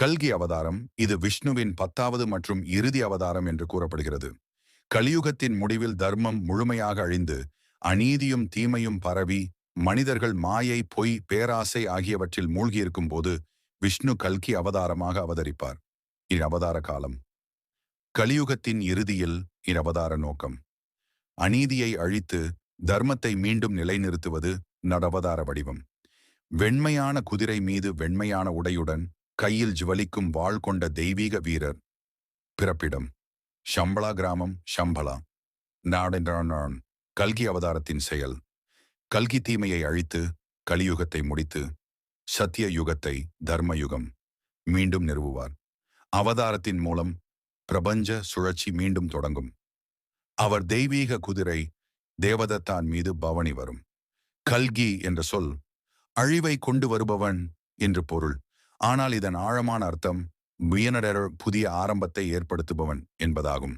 கல்கி அவதாரம் இது விஷ்ணுவின் பத்தாவது மற்றும் இறுதி அவதாரம் என்று கூறப்படுகிறது. கலியுகத்தின் முடிவில் தர்மம் முழுமையாக அழிந்து அநீதியும் தீமையும் பரவி மனிதர்கள் மாயை பொய் பேராசை ஆகியவற்றில் மூழ்கியிருக்கும் போது விஷ்ணு கல்கி அவதாரமாக அவதரிப்பார். இன் அவதார காலம். கலியுகத்தின் இறுதியில் இன் அவதார நோக்கம். அநீதியை அழித்து தர்மத்தை மீண்டும் நிலைநிறுத்துவது நடவதார வடிவம். வெண்மையான குதிரை மீது வெண்மையான உடையுடன் கையில் ஜுவலிக்கும் வாள் கொண்ட தெய்வீக வீரர். பிறப்பிடம். ஷம்பளா கிராமம் ஷம்பளா. நாடென்றான் கல்கி அவதாரத்தின் செயல். கல்கி தீமையை அழித்து கலியுகத்தை முடித்து சத்திய யுகத்தை தர்மயுகம் மீண்டும் நிறுவுவார். அவதாரத்தின் மூலம் பிரபஞ்ச சுழற்சி மீண்டும் தொடங்கும். அவர் தெய்வீக குதிரை தேவதத்தான் மீது பவனி வரும். கல்கி என்ற சொல் அழிவை கொண்டு வருபவன் என்று பொருள். ஆனால் இதன் ஆழமான அர்த்தம் முயனடர் புதிய ஆரம்பத்தை ஏற்படுத்துபவன் என்பதாகும்.